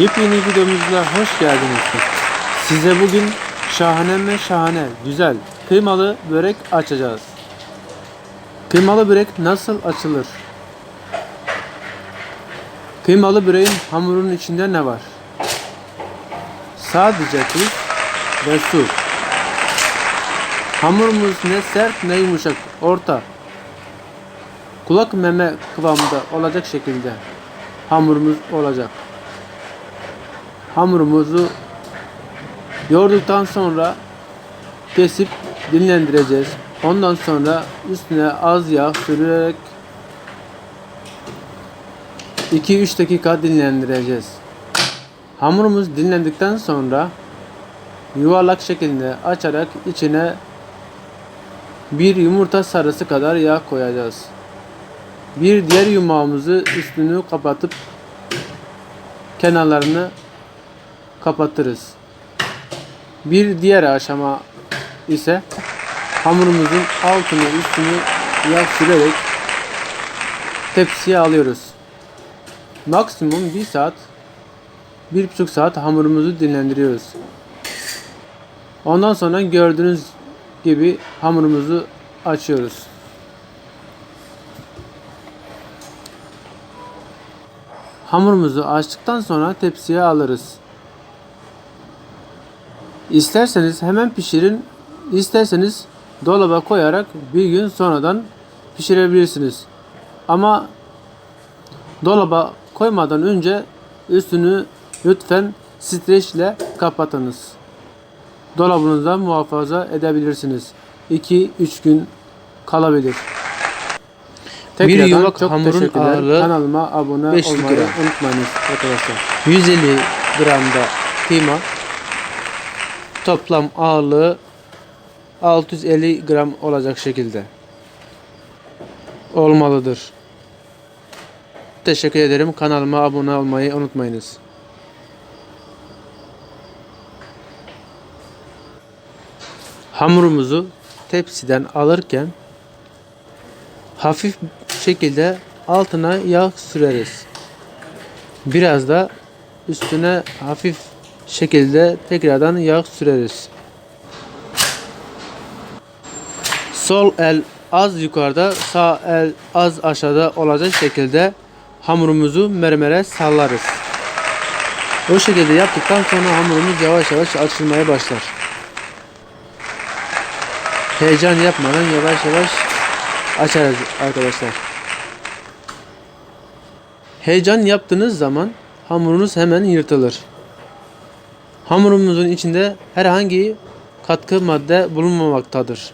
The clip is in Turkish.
Yepyeni videomuzla hoş geldiniz. Size bugün şahane ve şahane, güzel, kıymalı börek açacağız. Kıymalı börek nasıl açılır? Kıymalı böreğin hamurunun içinde ne var? Sadece tuz ve su. Hamurumuz ne sert ne yumuşak, orta. Kulak meme kıvamında olacak şekilde hamurumuz olacak. Hamurumuzu yoğurduktan sonra kesip dinlendireceğiz. Ondan sonra üstüne az yağ sürerek 2-3 dakika dinlendireceğiz. Hamurumuz dinlendikten sonra yuvarlak şeklinde açarak içine bir yumurta sarısı kadar yağ koyacağız. Bir diğer yumağımızı üstünü kapatıp kenarlarını kapatırız. Bir diğer aşama ise hamurumuzun altını üstünü yağ sürerek tepsiye alıyoruz. Maksimum 1 saat 1,5 saat hamurumuzu dinlendiriyoruz. Ondan sonra gördüğünüz gibi hamurumuzu açıyoruz. Hamurumuzu açtıktan sonra tepsiye alırız. İsterseniz hemen pişirin, isterseniz dolaba koyarak bir gün sonradan pişirebilirsiniz. Ama dolaba koymadan önce üstünü lütfen streçle kapatınız. Dolabınızda muhafaza edebilirsiniz. 2-3 gün kalabilir. Tekrardan yumak çok hamurun teşekkürler. ağırlığı Kanalıma abone 500 olmayı gram. unutmayınız arkadaşlar. 150 gramda kıyma toplam ağırlığı 650 gram olacak şekilde olmalıdır. Teşekkür ederim. Kanalıma abone olmayı unutmayınız. Hamurumuzu tepsiden alırken hafif şekilde altına yağ süreriz. Biraz da üstüne hafif şekilde tekrardan yağ süreriz. Sol el az yukarıda, sağ el az aşağıda olacak şekilde hamurumuzu mermere sallarız. O şekilde yaptıktan sonra hamurumuz yavaş yavaş açılmaya başlar. Heyecan yapmadan yavaş yavaş açarız arkadaşlar. Heyecan yaptığınız zaman hamurunuz hemen yırtılır. Hamurumuzun içinde herhangi katkı madde bulunmamaktadır.